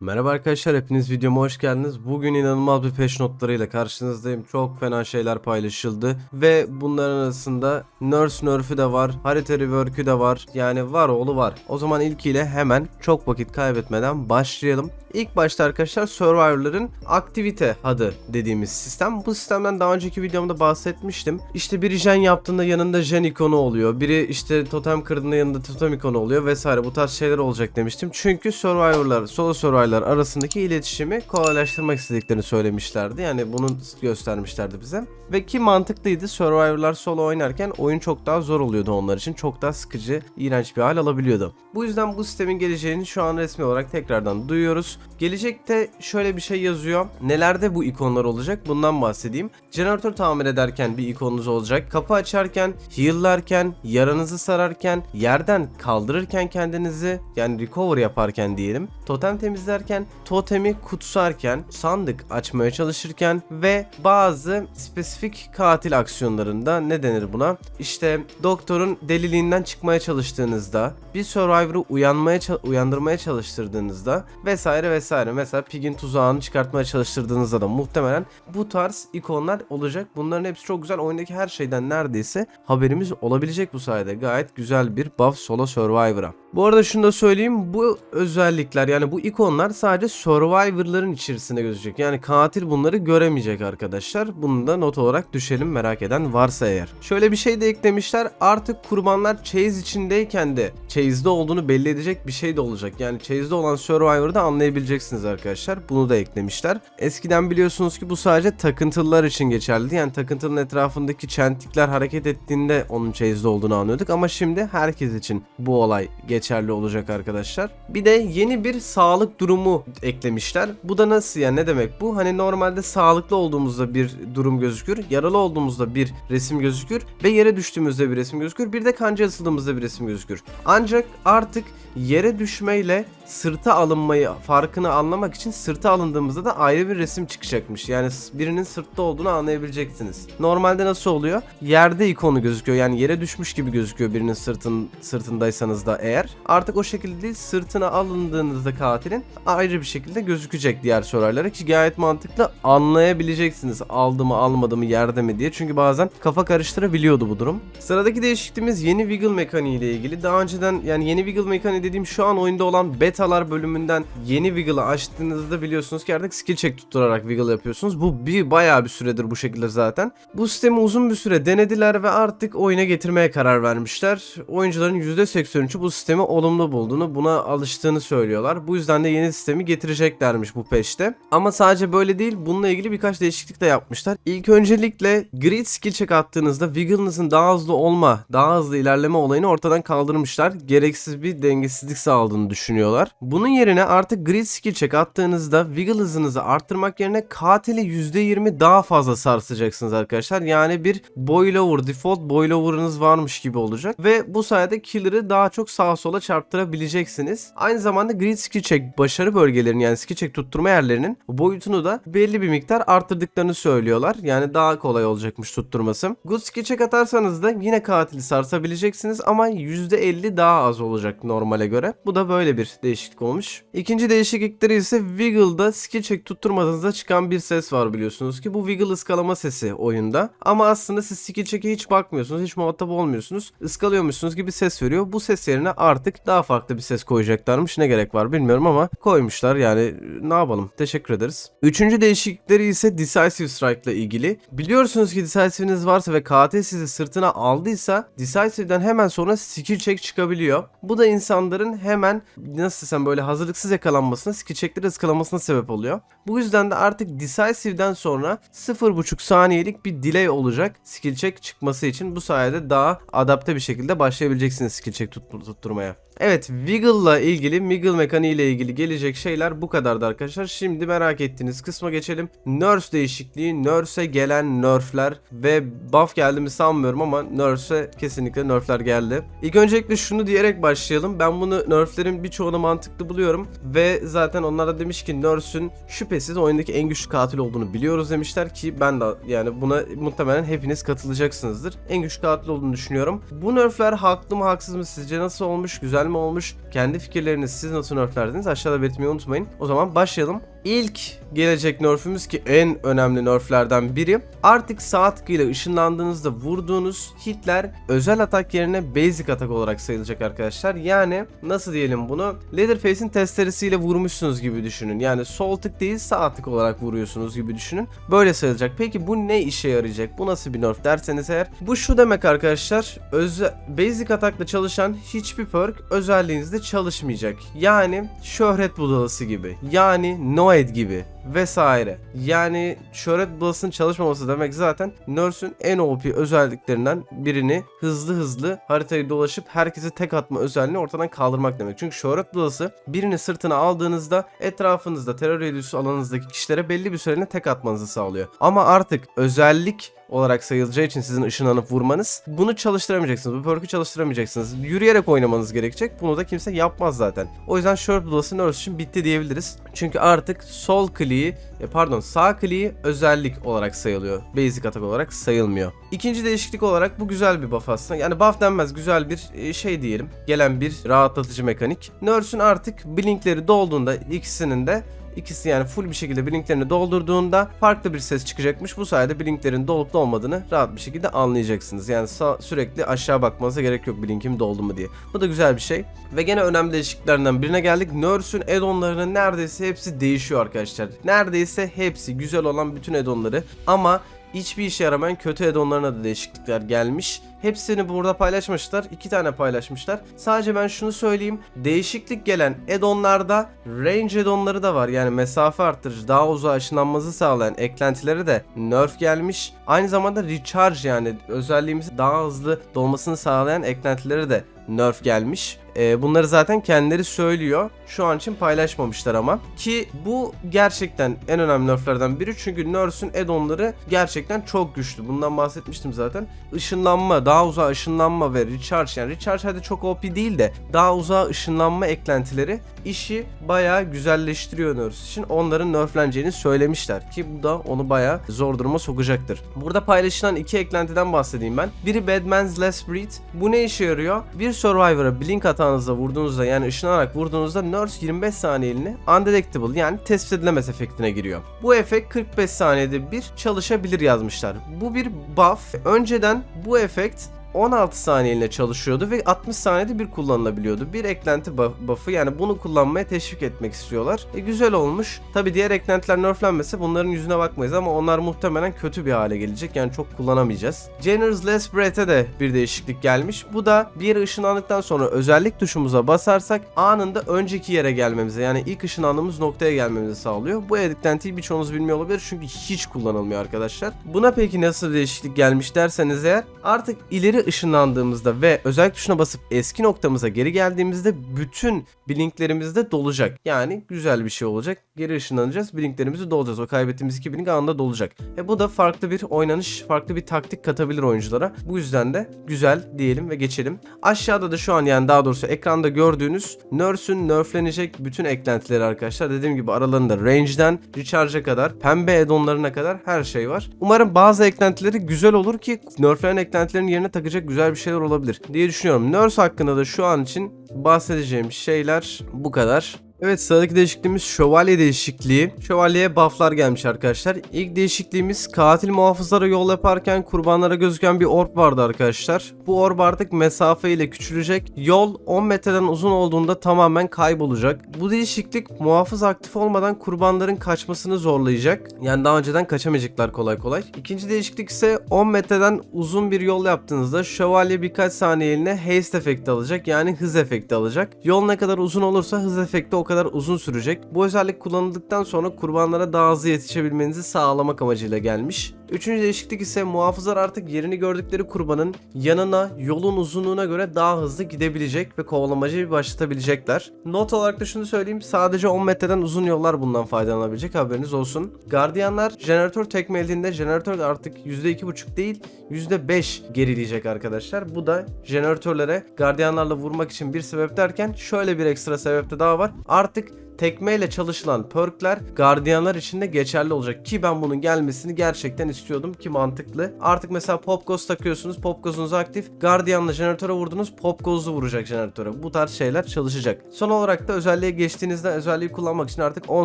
Merhaba arkadaşlar hepiniz videoma hoş geldiniz. Bugün inanılmaz bir peş notlarıyla karşınızdayım. Çok fena şeyler paylaşıldı ve bunların arasında Nurse Nerf'ü de var, harita rework'ü de var. Yani var oğlu var. O zaman ilkiyle hemen çok vakit kaybetmeden başlayalım. İlk başta arkadaşlar Survivor'ların aktivite adı dediğimiz sistem. Bu sistemden daha önceki videomda bahsetmiştim. İşte biri jen yaptığında yanında jen ikonu oluyor. Biri işte totem kırdığında yanında totem ikonu oluyor vesaire. Bu tarz şeyler olacak demiştim. Çünkü Survivor'lar, solo Survivor'lar arasındaki iletişimi kolaylaştırmak istediklerini söylemişlerdi. Yani bunu göstermişlerdi bize. Ve ki mantıklıydı. Survivor'lar solo oynarken oyun çok daha zor oluyordu onlar için. Çok daha sıkıcı, iğrenç bir hal alabiliyordu. Bu yüzden bu sistemin geleceğini şu an resmi olarak tekrardan duyuyoruz. Gelecekte şöyle bir şey yazıyor. Nelerde bu ikonlar olacak? Bundan bahsedeyim. Jeneratör tamir ederken bir ikonunuz olacak. Kapı açarken, heal'larken, yaranızı sararken, yerden kaldırırken kendinizi yani recover yaparken diyelim. Totem temizlerken, totemi kutsarken, sandık açmaya çalışırken ve bazı spesifik katil aksiyonlarında ne denir buna? İşte doktorun deliliğinden çıkmaya çalıştığınızda, bir survivor'ı uyanmaya uyandırmaya çalıştırdığınızda vesaire vesaire. Mesela Pig'in tuzağını çıkartmaya çalıştırdığınızda da muhtemelen bu tarz ikonlar olacak. Bunların hepsi çok güzel. Oyundaki her şeyden neredeyse haberimiz olabilecek bu sayede. Gayet güzel bir buff solo survivor'a. Bu arada şunu da söyleyeyim. Bu özellikler yani bu ikonlar sadece survivor'ların içerisinde gözükecek. Yani katil bunları göremeyecek arkadaşlar. Bunu da not olarak düşelim merak eden varsa eğer. Şöyle bir şey de eklemişler. Artık kurbanlar chase içindeyken de chase'de olduğunu belli edecek bir şey de olacak. Yani chase'de olan survivor'da anlayabileceksiniz arkadaşlar. Bunu da eklemişler. Eskiden biliyorsunuz ki bu sadece takıntılılar için geçerliydi. Yani takıntının etrafındaki çentikler hareket ettiğinde onun chase'de olduğunu anlıyorduk. Ama şimdi herkes için bu olay geçerli olacak arkadaşlar. Bir de yeni bir sağlık durumu eklemişler. Bu da nasıl yani ne demek bu? Hani normalde sağlıklı olduğumuzda bir durum gözükür. Yaralı olduğumuzda bir resim gözükür. Ve yere düştüğümüzde bir resim gözükür. Bir de kanca asıldığımızda bir resim gözükür. Ancak artık yere düşmeyle sırta alınmayı farkını anlamak için sırta alındığımızda da ayrı bir resim çıkacakmış. Yani birinin sırtta olduğunu anlayabileceksiniz. Normalde nasıl oluyor? Yerde ikonu gözüküyor. Yani yere düşmüş gibi gözüküyor birinin sırtın sırtındaysanız da eğer. Artık o şekilde değil sırtına alındığınızda katilin ayrı bir şekilde gözükecek diğer sorarlara ki gayet mantıklı anlayabileceksiniz aldı mı almadı mı yerde mi diye. Çünkü bazen kafa karıştırabiliyordu bu durum. Sıradaki değişikliğimiz yeni wiggle mekaniği ile ilgili. Daha önceden yani yeni wiggle mekaniği dediğim şu an oyunda olan betalar bölümünden yeni wiggle'ı açtığınızda biliyorsunuz ki artık skill check tutturarak wiggle yapıyorsunuz. Bu bir bayağı bir süredir bu şekilde zaten. Bu sistemi uzun bir süre denediler ve artık oyuna getirmeye karar vermişler. Oyuncuların %83'ü bu sistemi olumlu bulduğunu, buna alıştığını söylüyorlar. Bu yüzden de yeni sistemi getireceklermiş bu peşte. Ama sadece böyle değil, bununla ilgili birkaç değişiklik de yapmışlar. İlk öncelikle grid skill check attığınızda wiggle'ınızın daha hızlı olma, daha hızlı ilerleme olayını ortadan kaldırmışlar. Gereksiz bir dengesizlik sağladığını düşünüyorlar. Bunun yerine artık grid skill check attığınızda wiggle hızınızı arttırmak yerine katili %20 daha fazla sarsacaksınız arkadaşlar. Yani bir boilover, default boilover'ınız varmış gibi olacak. Ve bu sayede killer'ı daha çok sağa sola çarptırabileceksiniz. Aynı zamanda grid skill check başarı bölgelerinin yani skill check tutturma yerlerinin boyutunu da belli bir miktar arttırdıklarını söylüyorlar. Yani daha kolay olacakmış tutturması. Good skill check atarsanız da yine katili sarsabileceksiniz ama %50 daha az olacak normale göre. Bu da böyle bir değişiklik olmuş. İkinci değişiklikleri ise Wiggle'da skill check tutturmadığınızda çıkan bir ses var biliyorsunuz ki bu Wiggle ıskalama sesi oyunda. Ama aslında siz skill check'e hiç bakmıyorsunuz, hiç muhatap olmuyorsunuz. Iskalıyormuşsunuz gibi ses veriyor. Bu ses yerine artık daha farklı bir ses koyacaklarmış. Ne gerek var bilmiyorum ama koymuşlar yani ne yapalım. Teşekkür ederiz. Üçüncü değişiklikleri ise Decisive Strike ile ilgili. Biliyorsunuz ki Decisive'iniz varsa ve katil sizi sırtına aldıysa Decisive'den hemen sonra skill check çıkabiliyor. Bu da insanların hemen nasıl desem böyle hazırlıksız yakalanmasına, skill checkleri ıskalamasına sebep oluyor. Bu yüzden de artık Decisive'den sonra 0.5 saniyelik bir delay olacak skill check çıkması için. Bu sayede daha adapte bir şekilde başlayabileceksiniz skill check tut- tutturmaya. Evet Wiggle'la ilgili, Wiggle mekaniği ile ilgili gelecek şeyler bu kadardı arkadaşlar. Şimdi merak ettiğiniz kısma geçelim. Nurse değişikliği, Nurse'e gelen nerfler ve buff geldi mi sanmıyorum ama Nurse'e kesinlikle nerfler geldi. İlk öncelikle şunu diyerek başlayalım. Ben bunu nerflerin birçoğuna mantıklı buluyorum. Ve zaten onlar da demiş ki Nurse'ün şüphesiz oyundaki en güçlü katil olduğunu biliyoruz demişler ki ben de yani buna muhtemelen hepiniz katılacaksınızdır. En güçlü katil olduğunu düşünüyorum. Bu nerfler haklı mı haksız mı sizce nasıl olmuş güzel mi olmuş? Kendi fikirleriniz siz nasıl nerflerdiniz aşağıda belirtmeyi unutmayın. O zaman başlayalım. İlk gelecek nerfümüz ki en önemli nerflerden biri artık sağ tıkıyla ışınlandığınızda vurduğunuz hitler özel atak yerine basic atak olarak sayılacak arkadaşlar. Yani nasıl diyelim bunu? Leatherface'in testeresiyle vurmuşsunuz gibi düşünün. Yani sol tık değil sağ tık olarak vuruyorsunuz gibi düşünün. Böyle sayılacak. Peki bu ne işe yarayacak? Bu nasıl bir nerf derseniz eğer bu şu demek arkadaşlar. Öze basic atakla çalışan hiçbir perk özelliğinizde çalışmayacak. Yani şöhret budalası gibi. Yani Noed gibi vesaire. Yani şöhret budalasının çalışmaması demek zaten Nurse'ün en OP özelliklerinden birini hızlı hızlı haritayı dolaşıp herkese tek atma özelliğini ortadan kaldırmak demek. Çünkü şöhret budalası birini sırtına aldığınızda etrafınızda terör edilisi alanınızdaki kişilere belli bir süreliğine tek atmanızı sağlıyor. Ama artık özellik olarak sayılacağı için sizin ışınlanıp vurmanız bunu çalıştıramayacaksınız. Bu perk'ü çalıştıramayacaksınız. Yürüyerek oynamanız gerekecek. Bunu da kimse yapmaz zaten. O yüzden Short Blast Nurse için bitti diyebiliriz. Çünkü artık sol kliği e, pardon sağ kliği özellik olarak sayılıyor. Basic atak olarak sayılmıyor. İkinci değişiklik olarak bu güzel bir buff aslında. Yani buff denmez güzel bir e, şey diyelim. Gelen bir rahatlatıcı mekanik. Nurse'ün artık blinkleri dolduğunda ikisinin de İkisi yani full bir şekilde blinklerini doldurduğunda farklı bir ses çıkacakmış. Bu sayede blinklerin dolup dolmadığını rahat bir şekilde anlayacaksınız. Yani sağ, sürekli aşağı bakmanıza gerek yok blinkim doldu mu diye. Bu da güzel bir şey. Ve gene önemli değişikliklerden birine geldik. Nurse'ün add-onlarının neredeyse hepsi değişiyor arkadaşlar. Neredeyse hepsi güzel olan bütün add-onları ama hiçbir işe yaramayan kötü add-onlarına da değişiklikler gelmiş. Hepsini burada paylaşmışlar. iki tane paylaşmışlar. Sadece ben şunu söyleyeyim. Değişiklik gelen add-onlarda range add-onları da var. Yani mesafe arttırıcı, daha uzağa ışınlanmanızı sağlayan eklentileri de nerf gelmiş. Aynı zamanda recharge yani özelliğimizi daha hızlı dolmasını sağlayan eklentileri de nerf gelmiş. Ee, bunları zaten kendileri söylüyor. Şu an için paylaşmamışlar ama. Ki bu gerçekten en önemli nerflerden biri. Çünkü Nurse'ün add-onları gerçekten çok güçlü. Bundan bahsetmiştim zaten. Işınlanma, daha uzağa ışınlanma ve recharge yani recharge hadi çok OP değil de daha uzağa ışınlanma eklentileri işi bayağı güzelleştiriyor Nurse için. Onların nerfleneceğini söylemişler ki bu da onu bayağı zor duruma sokacaktır. Burada paylaşılan iki eklentiden bahsedeyim ben. Biri Badman's Last Breed. Bu ne işe yarıyor? Bir Survivor'a blink atağınızda vurduğunuzda yani ışınlanarak vurduğunuzda Nurse 25 saniyeliğine undetectable yani tespit edilemez efektine giriyor. Bu efekt 45 saniyede bir çalışabilir yazmışlar. Bu bir buff. Önceden bu efekt 16 saniyeliğine çalışıyordu ve 60 saniyede bir kullanılabiliyordu. Bir eklenti buff- buff'ı yani bunu kullanmaya teşvik etmek istiyorlar. E güzel olmuş. Tabi diğer eklentiler nerflenmese bunların yüzüne bakmayız ama onlar muhtemelen kötü bir hale gelecek. Yani çok kullanamayacağız. Jenner's Last Breath'e de bir değişiklik gelmiş. Bu da bir yere ışınlandıktan sonra özellik tuşumuza basarsak anında önceki yere gelmemize yani ilk ışınlandığımız noktaya gelmemizi sağlıyor. Bu eklentiyi birçoğunuz bilmiyor olabilir çünkü hiç kullanılmıyor arkadaşlar. Buna peki nasıl değişiklik gelmiş derseniz eğer artık ileri ışınlandığımızda ve özellik tuşuna basıp eski noktamıza geri geldiğimizde bütün blinklerimizde dolacak. Yani güzel bir şey olacak. Geri ışınlanacağız. Blinklerimizi dolacağız. O kaybettiğimiz iki blink anında dolacak. E bu da farklı bir oynanış, farklı bir taktik katabilir oyunculara. Bu yüzden de güzel diyelim ve geçelim. Aşağıda da şu an yani daha doğrusu ekranda gördüğünüz Nurse'ün nerflenecek bütün eklentileri arkadaşlar. Dediğim gibi aralarında range'den recharge'a kadar, pembe add-onlarına kadar her şey var. Umarım bazı eklentileri güzel olur ki nerflenen eklentilerin yerine takacak güzel bir şeyler olabilir diye düşünüyorum. Nurse hakkında da şu an için bahsedeceğim şeyler bu kadar. Evet sıradaki değişikliğimiz şövalye değişikliği. Şövalyeye bufflar gelmiş arkadaşlar. İlk değişikliğimiz katil muhafızlara yol yaparken kurbanlara gözüken bir orb vardı arkadaşlar. Bu orb artık mesafe ile küçülecek. Yol 10 metreden uzun olduğunda tamamen kaybolacak. Bu değişiklik muhafız aktif olmadan kurbanların kaçmasını zorlayacak. Yani daha önceden kaçamayacaklar kolay kolay. İkinci değişiklik ise 10 metreden uzun bir yol yaptığınızda şövalye birkaç saniyeliğine haste efekti alacak. Yani hız efekti alacak. Yol ne kadar uzun olursa hız efekti o kadar uzun sürecek. Bu özellik kullanıldıktan sonra kurbanlara daha hızlı yetişebilmenizi sağlamak amacıyla gelmiş. Üçüncü değişiklik ise muhafızlar artık yerini gördükleri kurbanın yanına yolun uzunluğuna göre daha hızlı gidebilecek ve kovalamacayı başlatabilecekler. Not olarak da şunu söyleyeyim sadece 10 metreden uzun yollar bundan faydalanabilecek haberiniz olsun. Gardiyanlar jeneratör tekmelediğinde jeneratör artık %2.5 değil %5 gerileyecek arkadaşlar. Bu da jeneratörlere gardiyanlarla vurmak için bir sebep derken şöyle bir ekstra sebep de daha var. Artık tekmeyle çalışılan perkler gardiyanlar için de geçerli olacak ki ben bunun gelmesini gerçekten istiyordum ki mantıklı. Artık mesela pop goz takıyorsunuz pop gozunuz aktif gardiyanla jeneratöre vurdunuz pop gozlu vuracak jeneratöre. Bu tarz şeyler çalışacak. Son olarak da özelliğe geçtiğinizde özelliği kullanmak için artık 10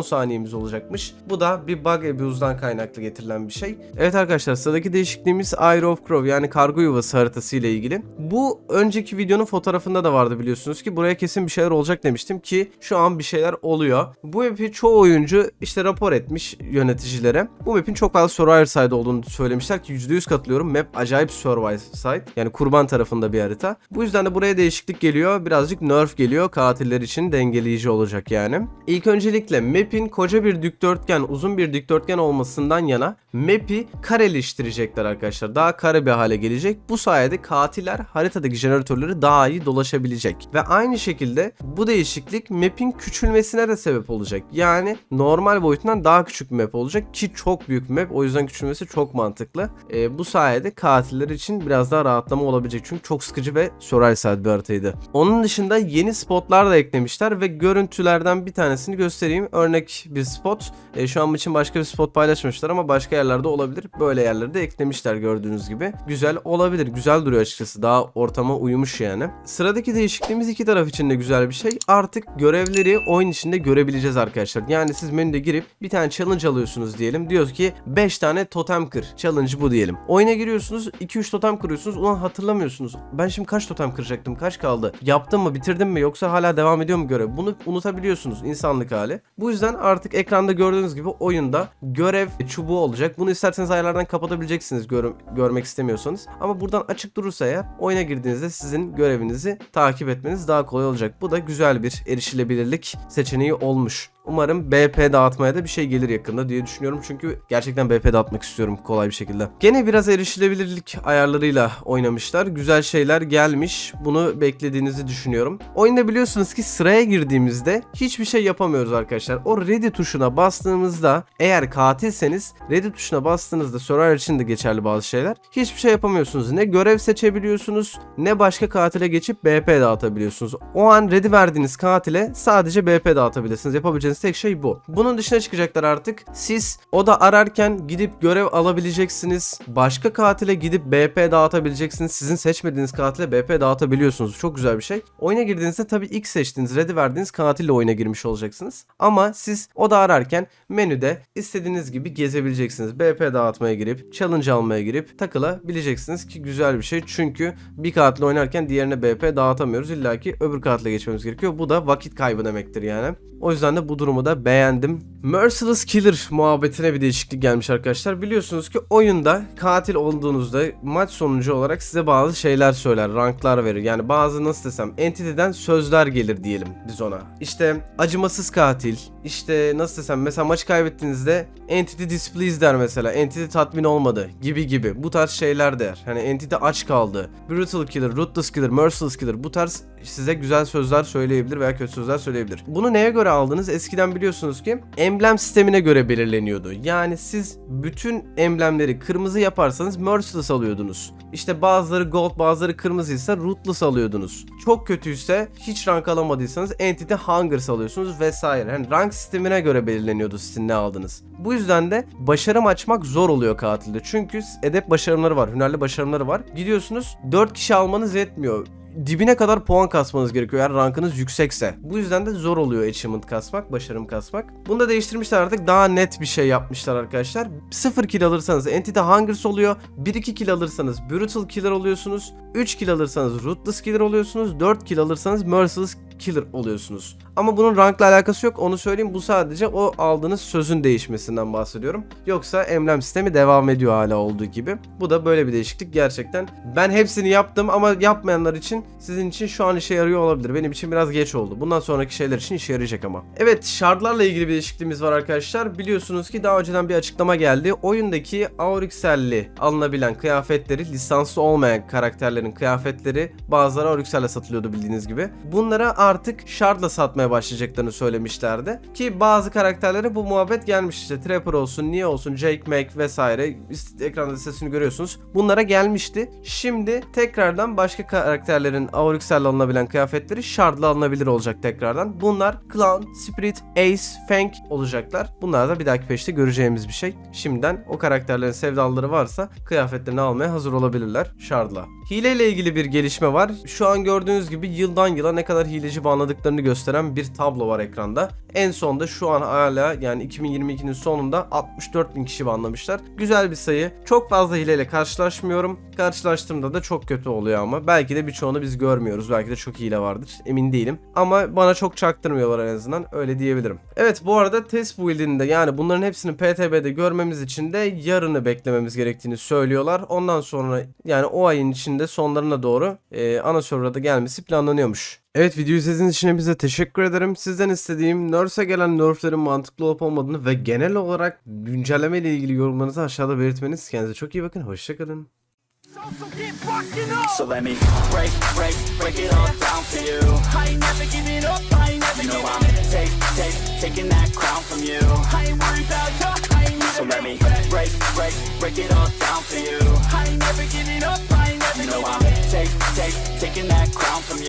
saniyemiz olacakmış. Bu da bir bug abuse'dan kaynaklı getirilen bir şey. Evet arkadaşlar sıradaki değişikliğimiz Eye of Crow yani kargo yuvası haritası ile ilgili. Bu önceki videonun fotoğrafında da vardı biliyorsunuz ki buraya kesin bir şeyler olacak demiştim ki şu an bir şeyler oluyor. Bu map'i çoğu oyuncu işte rapor etmiş yöneticilere. Bu map'in çok fazla Survivor side olduğunu söylemişler ki %100 katılıyorum. Map acayip Survivor side. Yani kurban tarafında bir harita. Bu yüzden de buraya değişiklik geliyor. Birazcık nerf geliyor. Katiller için dengeleyici olacak yani. İlk öncelikle map'in koca bir dikdörtgen, uzun bir dikdörtgen olmasından yana map'i kareleştirecekler arkadaşlar. Daha kare bir hale gelecek. Bu sayede katiller haritadaki jeneratörleri daha iyi dolaşabilecek. Ve aynı şekilde bu değişiklik map'in küçülmesine de sebep olacak. Yani normal boyutundan daha küçük bir map olacak ki çok büyük bir map. O yüzden küçülmesi çok mantıklı. Ee, bu sayede katiller için biraz daha rahatlama olabilecek. Çünkü çok sıkıcı ve Survival bir haritaydı. Onun dışında yeni spotlar da eklemişler ve görüntülerden bir tanesini göstereyim. Örnek bir spot. Ee, şu an için başka bir spot paylaşmışlar ama başka yerlerde olabilir. Böyle yerlerde eklemişler gördüğünüz gibi. Güzel olabilir. Güzel duruyor açıkçası. Daha ortama uyumuş yani. Sıradaki değişikliğimiz iki taraf için de güzel bir şey. Artık görevleri oyun içinde görebileceğiz arkadaşlar. Yani siz menüde girip bir tane challenge alıyorsunuz diyelim. Diyoruz ki 5 tane totem kır. Challenge bu diyelim. Oyuna giriyorsunuz 2-3 totem kırıyorsunuz. Ulan hatırlamıyorsunuz. Ben şimdi kaç totem kıracaktım? Kaç kaldı? Yaptım mı? Bitirdim mi? Yoksa hala devam ediyor mu görev? Bunu unutabiliyorsunuz insanlık hali. Bu yüzden artık ekranda gördüğünüz gibi oyunda görev çubuğu olacak. Bunu isterseniz ayarlardan kapatabileceksiniz gör görmek istemiyorsanız. Ama buradan açık durursa eğer oyuna girdiğinizde sizin görevinizi takip etmeniz daha kolay olacak. Bu da güzel bir erişilebilirlik seçeneği olmuş. Umarım BP dağıtmaya da bir şey gelir yakında diye düşünüyorum. Çünkü gerçekten BP dağıtmak istiyorum kolay bir şekilde. Gene biraz erişilebilirlik ayarlarıyla oynamışlar. Güzel şeyler gelmiş. Bunu beklediğinizi düşünüyorum. Oyunda biliyorsunuz ki sıraya girdiğimizde hiçbir şey yapamıyoruz arkadaşlar. O ready tuşuna bastığımızda eğer katilseniz ready tuşuna bastığınızda Survivor için de geçerli bazı şeyler. Hiçbir şey yapamıyorsunuz. Ne görev seçebiliyorsunuz ne başka katile geçip BP dağıtabiliyorsunuz. O an ready verdiğiniz katile sadece BP dağıtabilirsiniz. Yapabileceğiniz tek şey bu. Bunun dışına çıkacaklar artık. Siz o da ararken gidip görev alabileceksiniz. Başka katile gidip BP dağıtabileceksiniz. Sizin seçmediğiniz katile BP dağıtabiliyorsunuz. Çok güzel bir şey. Oyuna girdiğinizde tabii ilk seçtiğiniz, ready verdiğiniz katille oyuna girmiş olacaksınız. Ama siz o da ararken menüde istediğiniz gibi gezebileceksiniz. BP dağıtmaya girip, challenge almaya girip takılabileceksiniz ki güzel bir şey. Çünkü bir katile oynarken diğerine BP dağıtamıyoruz. İlla ki öbür katile geçmemiz gerekiyor. Bu da vakit kaybı demektir yani. O yüzden de bu durumu da beğendim. Merciless Killer muhabbetine bir değişiklik gelmiş arkadaşlar. Biliyorsunuz ki oyunda katil olduğunuzda maç sonucu olarak size bazı şeyler söyler, ranklar verir. Yani bazı nasıl desem entity'den sözler gelir diyelim biz ona. İşte acımasız katil, işte nasıl desem mesela maçı kaybettiğinizde entity displeased der mesela. Entity tatmin olmadı gibi gibi. Bu tarz şeyler der. Hani entity aç kaldı. Brutal killer, ruthless killer, merciless killer bu tarz size güzel sözler söyleyebilir veya kötü sözler söyleyebilir. Bunu neye göre aldınız? Eskiden biliyorsunuz ki emblem sistemine göre belirleniyordu. Yani siz bütün emblemleri kırmızı yaparsanız merciless alıyordunuz. İşte bazıları gold bazıları kırmızıysa ruthless alıyordunuz. Çok kötüyse hiç rank alamadıysanız entity hunger alıyorsunuz vesaire. Yani rank sistemine göre belirleniyordu sizin ne aldınız. Bu yüzden de başarım açmak zor oluyor katilde. Çünkü edep başarımları var, hünerli başarımları var. Gidiyorsunuz 4 kişi almanız yetmiyor dibine kadar puan kasmanız gerekiyor eğer rankınız yüksekse. Bu yüzden de zor oluyor achievement kasmak, başarım kasmak. Bunu da değiştirmişler artık daha net bir şey yapmışlar arkadaşlar. 0 kill alırsanız Entity Hungers oluyor. 1-2 kill alırsanız Brutal Killer oluyorsunuz. 3 kill alırsanız Ruthless Killer oluyorsunuz. 4 kill alırsanız Merciless killer oluyorsunuz. Ama bunun rankla alakası yok onu söyleyeyim bu sadece o aldığınız sözün değişmesinden bahsediyorum. Yoksa emblem sistemi devam ediyor hala olduğu gibi. Bu da böyle bir değişiklik gerçekten. Ben hepsini yaptım ama yapmayanlar için sizin için şu an işe yarıyor olabilir. Benim için biraz geç oldu. Bundan sonraki şeyler için işe yarayacak ama. Evet şardlarla ilgili bir değişikliğimiz var arkadaşlar. Biliyorsunuz ki daha önceden bir açıklama geldi. Oyundaki Aurixel'li alınabilen kıyafetleri lisanslı olmayan karakterlerin kıyafetleri bazıları Aurixel'le satılıyordu bildiğiniz gibi. Bunlara artık shardla satmaya başlayacaklarını söylemişlerdi. Ki bazı karakterlere bu muhabbet gelmiş işte. Trapper olsun, Neo olsun, Jake Mac vesaire. Ekranda sesini görüyorsunuz. Bunlara gelmişti. Şimdi tekrardan başka karakterlerin Aurixel'le alınabilen kıyafetleri shardla alınabilir olacak tekrardan. Bunlar Clown, Spirit, Ace, Fang olacaklar. Bunlar da bir dahaki peşte göreceğimiz bir şey. Şimdiden o karakterlerin sevdalıları varsa kıyafetlerini almaya hazır olabilirler shardla. Hile ile ilgili bir gelişme var. Şu an gördüğünüz gibi yıldan yıla ne kadar hileci banladıklarını gösteren bir tablo var ekranda. En sonda şu an hala yani 2022'nin sonunda 64 bin kişi banlamışlar. Güzel bir sayı. Çok fazla hileyle karşılaşmıyorum. Karşılaştığımda da çok kötü oluyor ama. Belki de birçoğunu biz görmüyoruz. Belki de çok hile vardır. Emin değilim. Ama bana çok çaktırmıyorlar en azından. Öyle diyebilirim. Evet bu arada test build'inde yani bunların hepsini PTB'de görmemiz için de yarını beklememiz gerektiğini söylüyorlar. Ondan sonra yani o ayın içinde sonlarına doğru e, ana server'a da gelmesi planlanıyormuş. Evet video izlediğiniz için hepinize teşekkür ederim. Sizden istediğim Nerf'e gelen nerflerin mantıklı olup olmadığını ve genel olarak güncelleme ile ilgili yorumlarınızı aşağıda belirtmeniz. Kendinize çok iyi bakın. Hoşçakalın. So. So let me break, break, break it all down for you. I ain't never giving up. I ain't never You know I'm take, take, taking that crown from you. I ain't worried about ya. I ain't So never let me break, break, break it all down for you. I ain't never giving up. I ain't never You know I'm take, take, taking that crown from you.